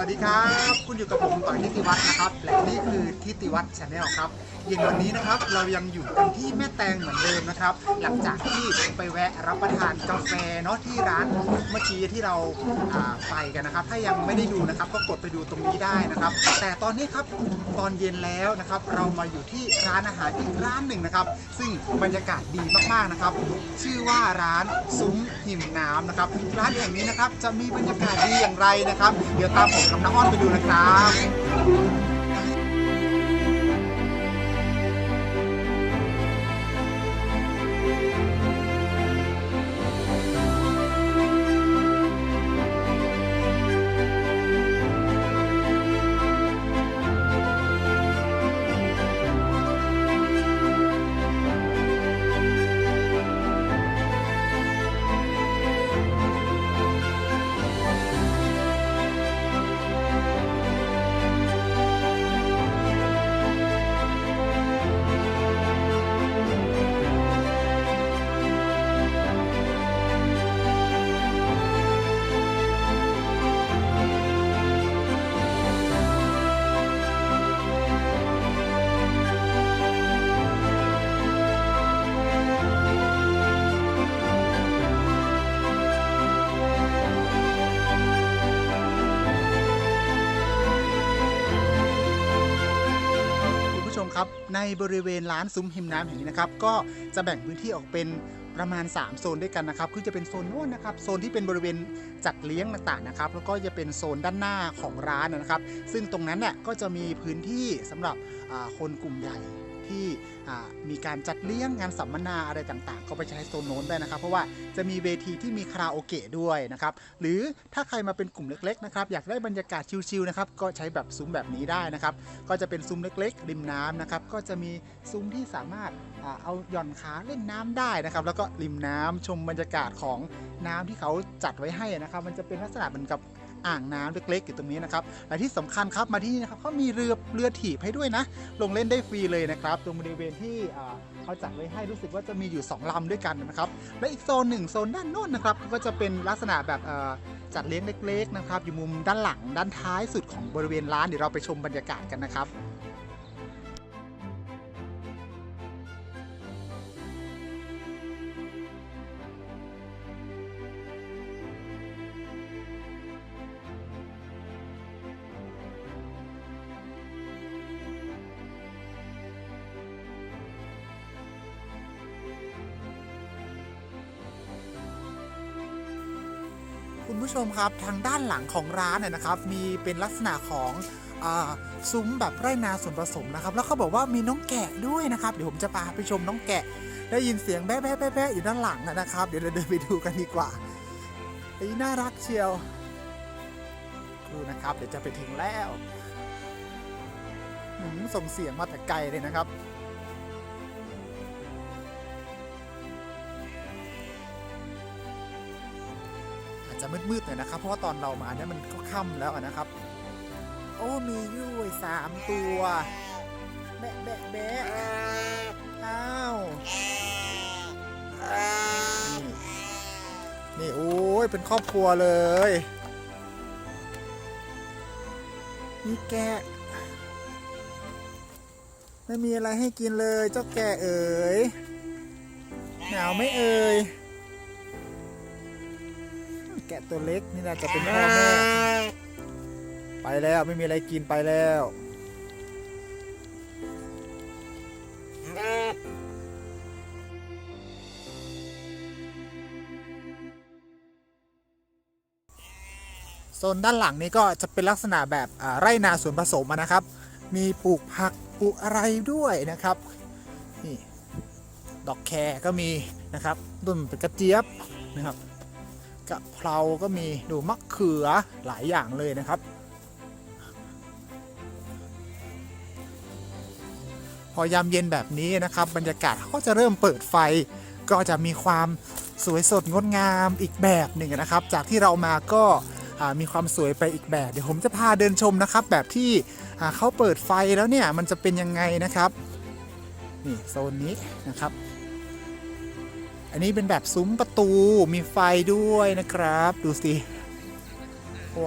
วัสดีครับ คุณอยู่กับผมต่อยทิติวัฒน์นะครับ และนี่คือทิติวัฒน์ชาแนลครับเย็นวันนี้นะครับเรายังอยู่กันที่แม่แตงเหมือนเดิมนะครับ หลังจากที่ไปแวะรับประทานกาแฟเนาะที่ร้านเมื่อกี้ที่เราาไปกันนะครับ ถ้ายังไม่ได้ดูนะครับก็กดไปดูตรงนี้ได้นะครับ แต่ตอนนี้ครับตอนเย็นแล้วนะครับ เรามาอยู่ที่ร้านอาหารอีกร้านหนึ่งนะครับ ซึ่งบรรยากาศดีมากๆนะครับ ชื่อว่าร้านซุ้มหิมน้ำนะครับ ร้านแห่งนี้นะครับจะมีบรรยากาศดีอย่างไรนะครับ เดี๋ยวตามผมกับน้องอ้อนไปดูนะครับ ชมครับ ในบริเวณร้านซุ้มหิมน้ำแห่งนี้นะครับ ก็จะแบ่งพื้นที่ออกเป็นประมาณ 3 โซนด้วยกันนะครับ คือจะเป็นโซนโน้นนะครับ โซนที่เป็นบริเวณจัดเลี้ยงต่างๆนะครับ แล้วก็จะเป็นโซนด้านหน้าของร้านนะครับ ซึ่งตรงนั้นเนี่ยก็จะมีพื้นที่สำหรับคนกลุ่มใหญ่ ที่มีการจัดเลี้ยงงานสัมมนาอะไรต่างๆ ก็ไปใช้โซนโน้นได้นะครับ เพราะว่าจะมีเวทีที่มีคาราโอเกะด้วยนะครับ หรือถ้าใครมาเป็นกลุ่มเล็กๆนะครับอยากได้บรรยากาศชิลๆนะครับก็ใช้แบบซุ้มแบบนี้ได้นะครับ ก็จะเป็นซุ้มเล็กๆริมน้ำนะครับก็จะมีซุ้มที่สามารถอเอาหย่อนขาเล่นน้ำได้นะครับ แล้วก็ริมน้ำชมบรรยากาศของน้ำที่เขาจัดไว้ให้นะครับ มันจะเป็นลักษณะเหมือนกับ อ่างน้ำเล็กๆอยู่ตรงนี้นะครับและที่สำคัญครับมาที่นี่นะครับเขามีเรือเรือถีบให้ด้วยนะ ลงเล่นได้ฟรีเลยนะครับ ตรงบริเวณที่เขาจัดไว้ให้รู้สึกว่าจะมีอยู่ 2ลำด้วยกันนะครับ และอีกโซนหนึ่งโซนด้านโน้นนะครับก็จะเป็นลักษณะแบบจัดเลี้ยงเล็ก ๆ นะครับ อยู่มุมด้านหลังด้านท้ายสุดของบริเวณร้านเดี๋ยวเราไปชมบรรยากาศกันนะครับ ผู้ชมครับทางด้านหลังของร้านเนี่ยนะครับ มีเป็นลักษณะของซุ้มแบบไร่นาส่วนผสมนะครับ แล้วเขาบอกว่ามีน้องแกะด้วยนะครับ เดี๋ยวผมจะพาไปชมน้องแกะ ได้ยินเสียงแบ๊ะแบ๊ะแบ๊ะแบ๊อยู่ด้านหลังนะครับ เดี๋ยวเราเดินไปดูกันดีกว่าไอ้น่ารักเชียวดูนะครับ เดี๋ยวจะไปถึงแล้วส่งเสียงมาแต่ไกลเลยนะครับ จะมืดๆหน่อยนะครับ เพราะว่าตอนเรามาเนี่ยมันก็ค่ำแล้วนะครับ โอ้มีอยุ้ยสามตัวแบะแบะแบะอ้าวนี่นี่โอ้ยเป็นครอบครัวเลยนี่แกะไม่มีอะไรให้กินเลยเจ้าแกะเอ๋ยหนาวไม่เอ่ย แกะตัวเล็กนี่น่าจะเป็นพ่อแม่ไปแล้วไม่มีอะไรกินไปแล้วโซนด้านหลังนี้ก็จะเป็นลักษณะแบบอ่าไร่นาสวนผสมอะนะครับ มีปลูกผักปลูกอะไรด้วยนะครับ นี่ ดอกแครก็มีนะครับต้นเป็นกระเจี๊ยบนะครับ กะเพราก็มีดูมะเขือหลายอย่างเลยนะครับ พอยามเย็นแบบนี้นะครับ บรรยากาศเขาก็จะเริ่มเปิดไฟ ก็จะมีความสวยสดงดงามอีกแบบหนึ่งนะครับ จากที่เรามาก็มีความสวยไปอีกแบบ เดี๋ยวผมจะพาเดินชมนะครับ แบบที่เขาเปิดไฟแล้วเนี่ยมันจะเป็นยังไงนะครับ นี่โซนนี้นะครับ อันนี้เป็นแบบซุ้มประตูมีไฟด้วยนะครับ ดูสิ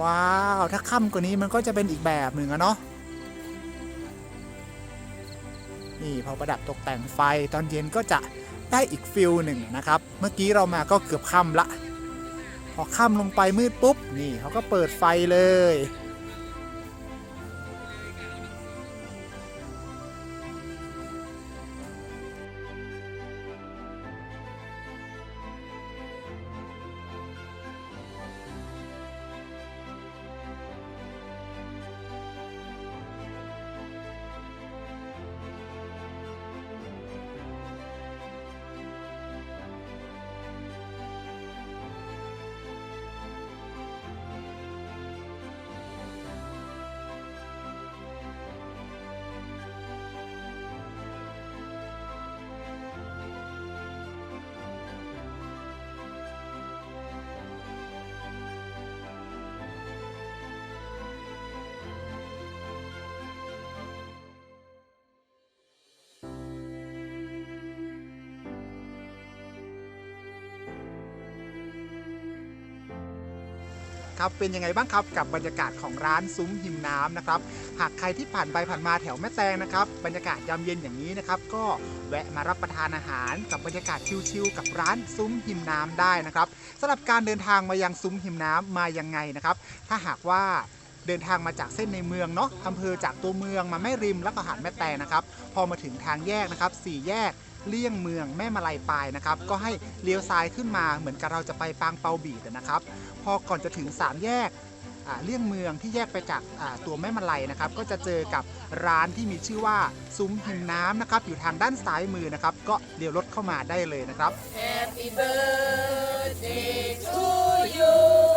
ว้าว ถ้าค่ำกว่านี้มันก็จะเป็นอีกแบบหนึ่งอะเนาะนี่พอประดับตกแต่งไฟตอนเย็นก็จะได้อีกฟิลหนึ่งนะครับ เมื่อกี้เรามาก็เกือบค่ำละ พอค่ำลงไปมืดปุ๊บ นี่เขาก็เปิดไฟเลย ครับเป็นยังไงบ้างครับกับบรรยากาศของร้านซุ้มหิมน้ำนะครับหากใครที่ผ่านไปผ่านมาแถวแม่แตงนะครับบรรยากาศยามเย็นอย่างนี้นะครับก็แวะมารับประทานอาหารกับบรรยากาศชิลๆกับร้านซุ้มหิมน้ำได้นะครับสำหรับการเดินทางมายังซุ้มหิมน้ำมายังไงนะครับถ้าหากว่าเดินทางมาจากเส้นในเมืองเนาะอำเภอจากตัวเมืองมาแม่ริมแล้วก็หาดแม่แตงนะครับ พอมาถึงทางแยกนะครับสี่แยก เลี่ยงเมืองแม่มาลายปลายนะครับ ก็ให้เลี้ยวซ้ายขึ้นมาเหมือนกับเราจะไปปางเปาบีดนะครับ พอก่อนจะถึง 3 แยกเลี่ยงเมืองที่แยกไปจากตัวแม่มาลัยนะครับ ก็จะเจอกับร้านที่มีชื่อว่าซุ้มหิมน้ำนะครับ อยู่ทางด้านซ้ายมือนะครับ ก็เลี้ยวรถเข้ามาได้เลยนะครับ Happy birthday to you.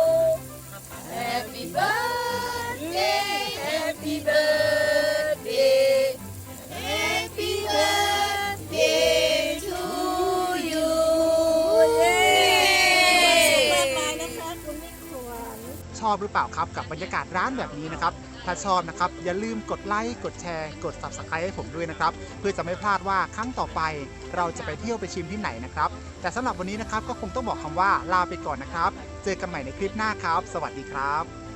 ชอบหรือเปล่าครับกับบรรยากาศร้านแบบนี้นะครับ ถ้าชอบนะครับอย่าลืมกดไลค์ กดแชร์ กด Subscribe ให้ผมด้วยนะครับ เพื่อจะไม่พลาดว่าครั้งต่อไป เราจะไปเที่ยวไปชิมที่ไหนนะครับ แต่สำหรับวันนี้นะครับก็คงต้องบอกคำว่าลาไปก่อนนะครับ เจอกันใหม่ในคลิปหน้าครับ สวัสดีครับ